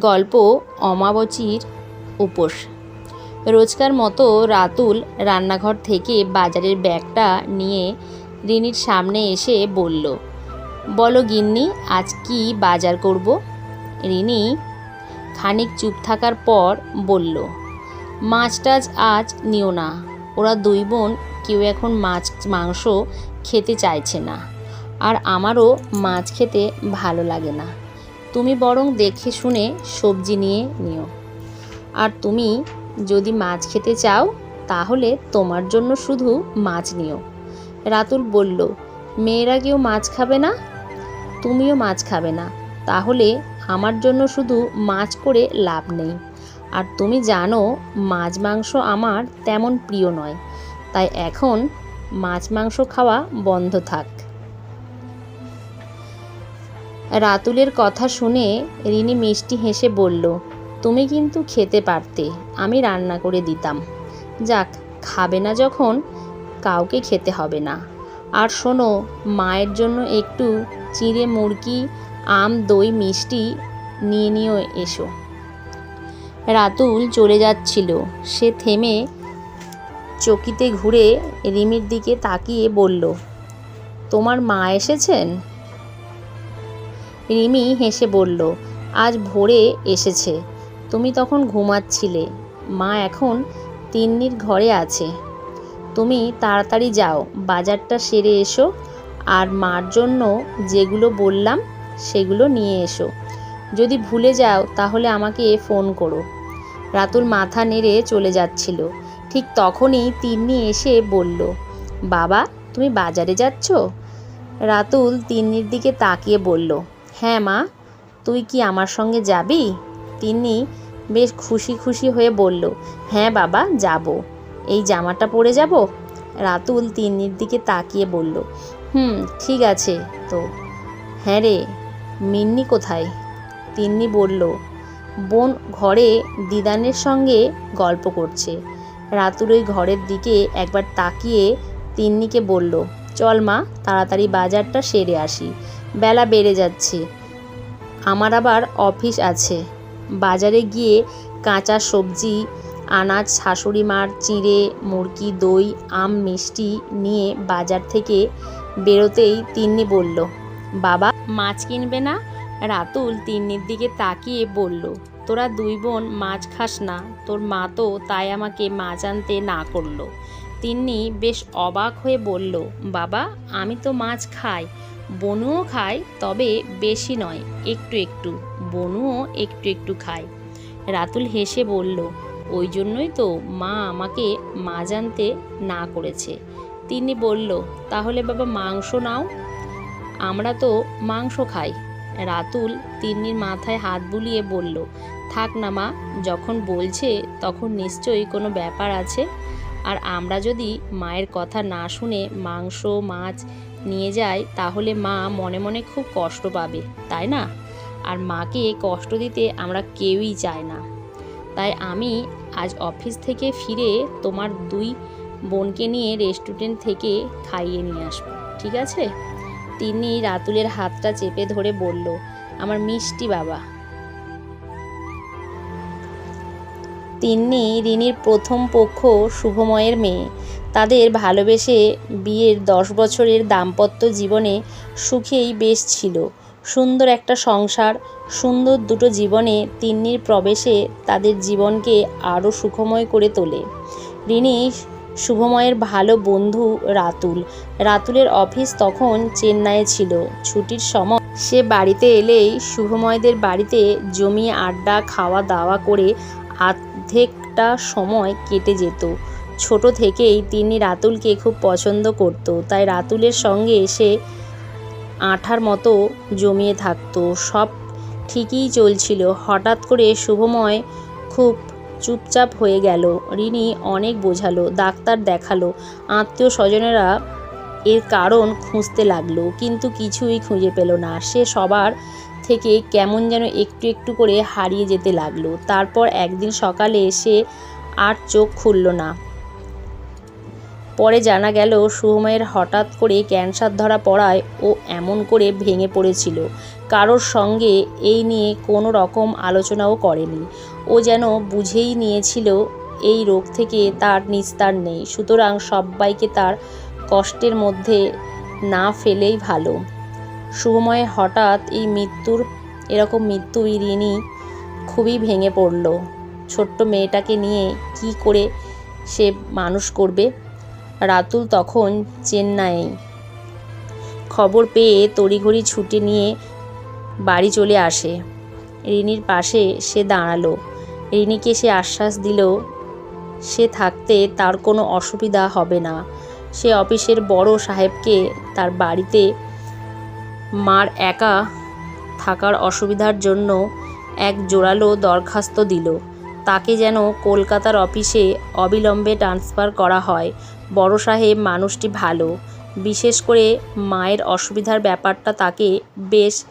গল্প অমাবচীর উপোস। রোজকার মতো রাতুল রান্নাঘর থেকে বাজারের ব্যাগটা নিয়ে রিনির সামনে এসে বলল, বলো গিন্নি, আজ কি বাজার করব? রিনি খানিক চুপ থাকার পর বলল মাছ টাছ আজ নিও না। ওরা দুই বোন কেউ এখন মাছ, মাংস খেতে চাইছে না। আর আমারও মাছ খেতে ভালো লাগে না। তুমি বরং দেখে শুনে সবজি নিয়ে নিও। আর তুমি যদি মাছ খেতে চাও, তাহলে তোমার জন্য শুধু মাছ নিও। রাতুল বলল, মেয়েরা কেউ মাছ খাবে না? তুমিও মাছ খাবে না। তাহলে আমার জন্য শুধু মাছ করে লাভ নেই। আর তুমি জানো, মাছ মাংস আমার তেমন প্রিয় নয়। তাই এখন মাছ মাংস খাওয়া বন্ধ থাক। রাতুলের কথা শুনে রিনি মিষ্টি হেসে বলল, তুমি কিন্তু খেতে পারতে, আমি রান্না করে দিতাম। যাক, খাবে না যখন, কাউকে খেতে হবে না। আর শোনো, মায়ের জন্য একটু চিঁড়ে মুরগি, আম, দই, মিষ্টি নিয়ে নিও এসো রাতুল চলে যাচ্ছিল। সে থেমে চকিতে ঘুরে রিমির দিকে তাকিয়ে বলল, তোমার মা এসেছেন? রিমি হেসে বলল, আজ ভোরে এসেছে। তুমি তখন ঘুমাচ্ছিলে। মা এখন তিন্নির ঘরে আছে। তুমি তাড়াতাড়ি যাও, বাজারটা সেরে এসো। আর মার জন্য যেগুলো বললাম, সেগুলো নিয়ে এসো। যদি ভুলে যাও, তাহলে আমাকে ফোন করো। রাতুল মাথা নেড়ে চলে যাচ্ছিল। ঠিক তখনই তিন্নি এসে বলল, বাবা, তুমি বাজারে যাচ্ছ? রাতুল তিন্নির দিকে তাকিয়ে বলল হ্যাঁ মা, তুই কি আমার সঙ্গে যাবি? তিন্নি বেশ খুশি খুশি হয়ে বলল হ্যাঁ বাবা, যাব। এই জামাটা পরে যাব? রাতুল তিন্নির দিকে তাকিয়ে বলল, হুম, ঠিক আছে তো। হ্যাঁ রে, মিন্নি কোথায়? তিন্নি বলল, বোন ঘরে দিদানের সঙ্গে গল্প করছে। রাতুল ওই ঘরের দিকে একবার তাকিয়ে তিন্নিকে বলল চল মা, তাড়াতাড়ি বাজারটা সেরে আসি। বেলা বেড়ে যাচ্ছে। আমার আবার অফিস আছে। বাজারে গিয়ে কাঁচা সবজি, আনাজ, শাশুড়ি মার চিঁড়ে, মুরগি, দই, আম, মিষ্টি নিয়ে বাজার থেকে বেরোতেই তিন্নি বলল, বাবা, মাছ কিনবে না? রাতুল তিন্নির দিকে তাকিয়ে বলল, তোরা দুই বোন মাছ খাস না, তোর মা তো তাই আমাকে মাছ আনতে না করল। তিন্নি বেশ অবাক হয়ে বলল, বাবা, আমি তো মাছ খাই। বনুও খায়, তবে বেশি নয়, একটু একটু। বনুও একটু একটু খায়। রাতুল হেসে বলল, ওই জন্যই তো মা আমাকে মাছ আনতে না করেছে। তিনি বলল, তাহলে বাবা মাংস নাও। আমরা তো মাংস খাই। রাতুল তিন্নির মাথায় হাত বুলিয়ে বলল, থাক না মা, যখন বলছে তখন নিশ্চয়ই কোনো ব্যাপার আছে? আর আমরা যদি মায়ের কথা না শুনে মাংস, মাছ নিয়ে যাই, তাহলে মা মনে মনে খুব কষ্ট পাবে, তাই না? আর মাকে কষ্ট দিতে আমরা কেউই চাই না। তাই আমি আজ অফিস থেকে ফিরে তোমার দুই বোনকে নিয়ে রেস্টুরেন্ট থেকে খাইয়ে নিয়ে আসব, ঠিক আছে? তিনি রাতুলের হাতটা চেপে ধরে বলল, আমার মিষ্টি বাবা। তিন্নি রিনির প্রথম পক্ষ শুভময়ের মেয়ে। তাদের ভালোবেসে বিয়ের দশ বছরের দাম্পত্য জীবনে সুখেই বেশ ছিল। সুন্দর একটা সংসার, সুন্দর দুটো জীবনে তিন্নির প্রবেশে তাদের জীবনকে আরও সুখময় করে তোলে। রিনি শুভময়ের ভালো বন্ধু রাতুল। রাতুলের অফিস তখন চেন্নাইয়ে ছিল। ছুটির সময় সে বাড়িতে এলেই শুভময়দের বাড়িতে জমিয়ে আড্ডা খাওয়া দাওয়া করে অর্ধেকটা সময় কেটে যেত। ছোট থেকেই তিনি রাতুলকে খুব পছন্দ করত। তাই রাতুলের সঙ্গে এসে আঠার মতো জমিয়ে থাকতো। সব ঠিকই চলছিল। হঠাৎ করে শুভময় খুব চুপচাপ হয়ে গেল। রিনি অনেক বোঝালো, ডাক্তার দেখাল, আত্মীয় স্বজনেরা এর কারণ খুঁজতে লাগল, কিন্তু কিছুই খুঁজে পেল না। সে সবার থেকে কেমন যেন একটু একটু করে হারিয়ে যেতে লাগল। তারপর একদিন সকালে এসে আর চোখ খুলল না। পরে জানা গেল সুহমের হঠাৎ করে ক্যান্সার ধরা পড়ায় ও এমন করে ভেঙে পড়েছিল। কারোর সঙ্গে এই নিয়ে কোনো রকম আলোচনাও করেনি। ও যেন বুঝেই নিয়েছিল, এই রোগ থেকে তার নিস্তার নেই। সুতরাং সবাইকে তার কষ্টের মধ্যে না ফেলেই ভালো। শুভময়ের হঠাৎ এই মৃত্যুর, এরকম মৃত্যু রিনি খুবই ভেঙে পড়ল। ছোট্ট মেয়েটাকে নিয়ে কি করে সে মানুষ করবে? রাতুল তখন চেন্নাই খবর পেয়ে তড়িঘড়ি ছুটে নিয়ে বাড়ি চলে আসে। রিনির পাশে সে দাঁড়াল। রিনিকে সে আশ্বাস দিল, সে থাকতে তার কোনো অসুবিধা হবে না। সে অফিসের বড় সাহেবকে তার বাড়িতে মার একা থাকার অসুবিধার জন্য এক জোরালো দরখাস্ত দিল। তাকে যেন কলকাতার অফিসে অবিলম্বে ট্রান্সফার করা হয়। বড় সাহেব, মানুষটি ভালো। বিশেষ করে মায়ের অসুবিধার ব্যাপারটা তাকে বেশ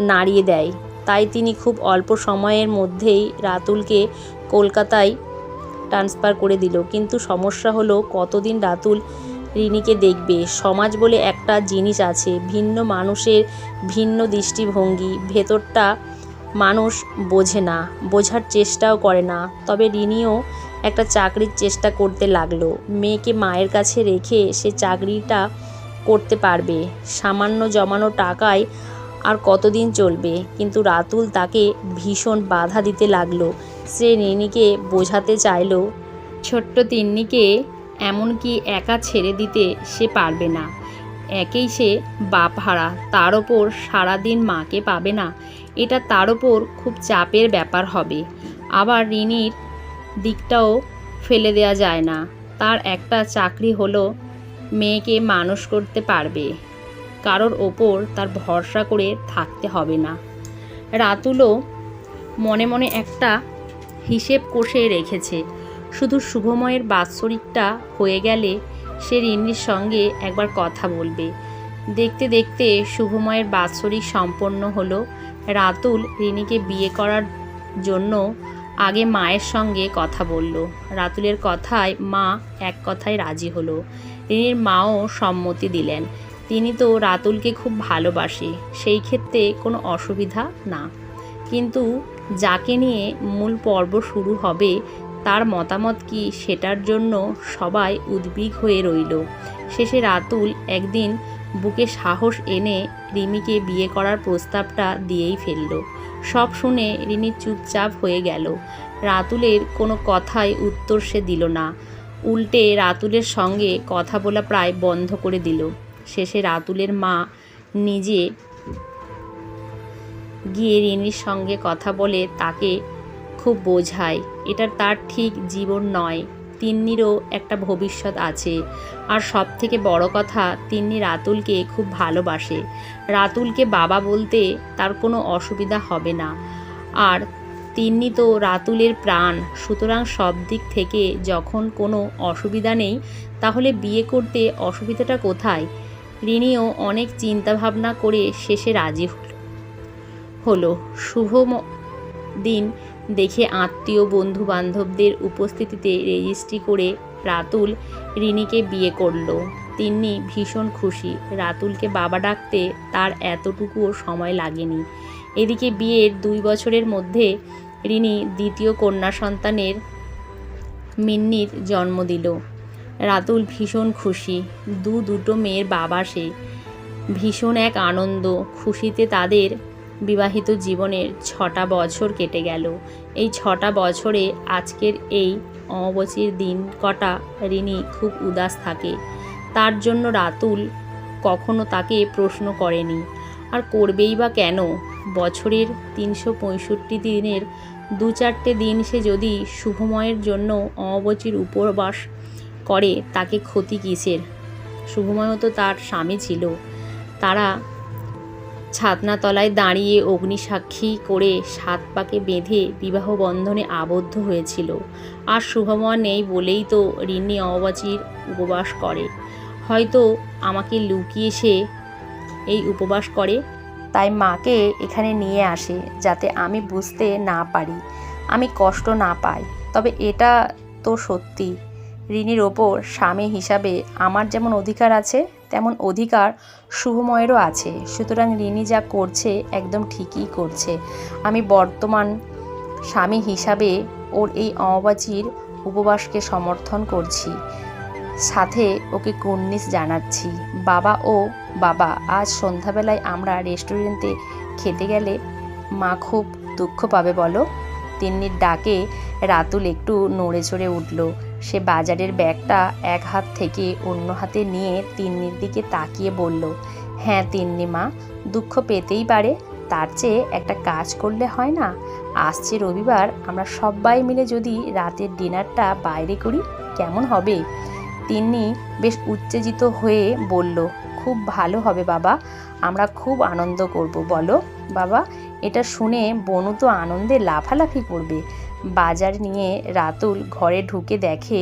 নাড়িয়ে দেয়। তাই তিনি খুব অল্প সময়ের মধ্যেই রাতুলকে কলকাতায় ট্রান্সফার করে দিল। কিন্তু সমস্যা হলো, কতদিন রাতুল রিনিকে দেখবে। সমাজ বলে একটা জিনিস আছে, ভিন্ন মানুষের ভিন্ন দৃষ্টিভঙ্গি। ভেতরটা মানুষ বোঝে না, বোঝার চেষ্টাও করে না। তবে রিনিও একটা চাকরির চেষ্টা করতে লাগল। মেয়েকে মায়ের কাছে রেখে সে চাকরিটা করতে পারবে। সামান্য জমানো টাকায় আর কতদিন চলবে? কিন্তু রাতুল তাকে ভীষণ বাধা দিতে লাগল। সে রিনিকে বোঝাতে চাইল, ছোট্ট তিন্নিকে এমনকি একা ছেড়ে দিতে সে পারবে না। একেই সে বাপ হারা, তার ওপর সারাদিন মাকে পাবে না, এটা তার ওপর খুব চাপের ব্যাপার হবে। আবার ঋণীর দিকটাও ফেলে দেওয়া যায় না। তার একটা চাকরি হলো মেয়েকে মানুষ করতে পারবে। কারোর ওপর তার ভরসা করে থাকতে হবে না। রাতুলও মনে মনে একটা হিসেব কষে রেখেছে। শুধু শুভময়ের বাৎসরিকটা হয়ে গেলে সে রিন্নির সঙ্গে একবার কথা বলবে। দেখতে দেখতে শুভময়ের বাৎসরিক সম্পন্ন হলো। রাতুল রিনিকে বিয়ে করার জন্য আগে মায়ের সঙ্গে কথা বলল। রাতুলের কথায় মা এক কথায় রাজি হলো। রিনির মাও সম্মতি দিলেন। তিনি তো রাতুলকে খুব ভালোবাসে, সেই ক্ষেত্রে কোনো অসুবিধা না। কিন্তু যাকে নিয়ে মূল পর্ব শুরু হবে তার মতামত কি সেটার জন্য সবাই উদ্বিগ হয়ে রইল। শেষে রাতুল একদিন বুকে সাহস এনে রিমিকে বিয়ে করার প্রস্তাবটা দিয়েই ফেলল। সব শুনে রিমি চুপচাপ হয়ে গেল। রাতুলের কোনো কথাই উত্তর সে দিল না। উল্টে রাতুলের সঙ্গে কথা বলা প্রায় বন্ধ করে দিল। শেষে রাতুলের মা নিজে গিয়ে রিনির সঙ্গে কথা বলে তাকে খুব বোঝায়। এটা তার ঠিক জীবন নয়। তিন্নিরও একটা ভবিষ্যৎ আছে। আর সব থেকে বড় কথা, তিন্নি রাতুলকে খুব ভালোবাসে। রাতুলকে বাবা বলতে তার কোনো অসুবিধা হবে না। আর তিন্নি তো রাতুলের প্রাণ। সুতরাং সব দিক থেকে যখন কোনো অসুবিধা নেই, তাহলে বিয়ে করতে অসুবিধাটা কোথায়? রিনিও অনেক চিন্তাভাবনা করে শেষে রাজি হলো। হলো, শুভ দিন দেখে আত্মীয় বন্ধু বান্ধবদের উপস্থিতিতে রেজিস্ট্রি করে রাতুল রিনিকে বিয়ে করল। তিন্নি ভীষণ খুশি। রাতুলকে বাবা ডাকতে তার এতটুকুও সময় লাগেনি। এদিকে বিয়ের দুই বছরের মধ্যে রিনি দ্বিতীয় কন্যা সন্তানের মিন্নির জন্ম দিল। রাতুল ভীষণ খুশি। দু দুটো মেয়ের বাবা সে। ভীষণ এক আনন্দ। খুশিতে তাদের বিবাহিত জীবনের ছটা বছর কেটে গেল। এই ছটা বছরে আজকের এই অমাবস্যীর দিন কটা রিনি খুব উদাস থাকে। তার জন্য রাতুল কখনো তাকে প্রশ্ন করেনি। আর করবেই বা কেন? বছরের তিনশো পঁয়ষট্টি দিনের দু চারটে দিন সে যদি শুভময়ের জন্য অমাবস্যীর উপবাস করে, তাকে ক্ষতি কিসের? শুভময়ও তো তার স্বামী ছিল। তারা ছাতনাতলায় দাঁড়িয়ে অগ্নিসাক্ষী করে সাত পাকে বেঁধে বিবাহ বন্ধনে আবদ্ধ হয়েছিল। আর শুভময় নেই বলেই তো ঋণী অমাবাচীর উপবাস করে। হয়তো আমাকে লুকিয়ে সে এই উপবাস করে। তাই মাকে এখানে নিয়ে আসে যাতে আমি বুঝতে না পারি। আমি কষ্ট না পাই, তবে এটা তো সত্যি। ঋণীর ওপর স্বামী হিসাবে আমার যেমন অধিকার আছে তেমন অধিকার শুভময়েরও আছে। সুতরাং ঋণী যা করছে একদম ঠিকই করছে। আমি বর্তমান স্বামী হিসাবে ওর এই অমাবাচির উপবাসকে সমর্থন করছি। সাথে ওকে কুর্নিশ জানাচ্ছি। বাবা ও বাবা, আজ সন্ধ্যাবেলায় আমরা রেস্টুরেন্টে খেতে গেলে মা খুব দুঃখ পাবে বলো? তিন্নির ডাকে রাতুল একটু নড়ে চড়ে উঠল। সে বাজারের ব্যাগটা এক হাত থেকে অন্য হাতে নিয়ে তিন্নির দিকে তাকিয়ে বলল হ্যাঁ তিন্নি মা, দুঃখ পেতেই পারে। তার চেয়ে একটা কাজ করলে হয় না। আসছে রবিবার, আমরা সবাই মিলে যদি রাতের ডিনারটা বাইরে করি, কেমন হবে? তিন্নি বেশ উত্তেজিত হয়ে বলল, খুব ভালো হবে বাবা। আমরা খুব আনন্দ করব, বলো। বাবা এটা শুনে বনু তো আনন্দে লাফালাফি করবে। বাজার নিয়ে রাতুল ঘরে ঢুকে দেখে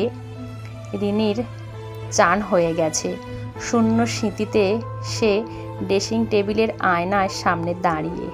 রিনির চান হয়ে গেছে। শূন্য স্মৃতিতে সে ড্রেসিং টেবিলের আয়নার সামনে দাঁড়িয়ে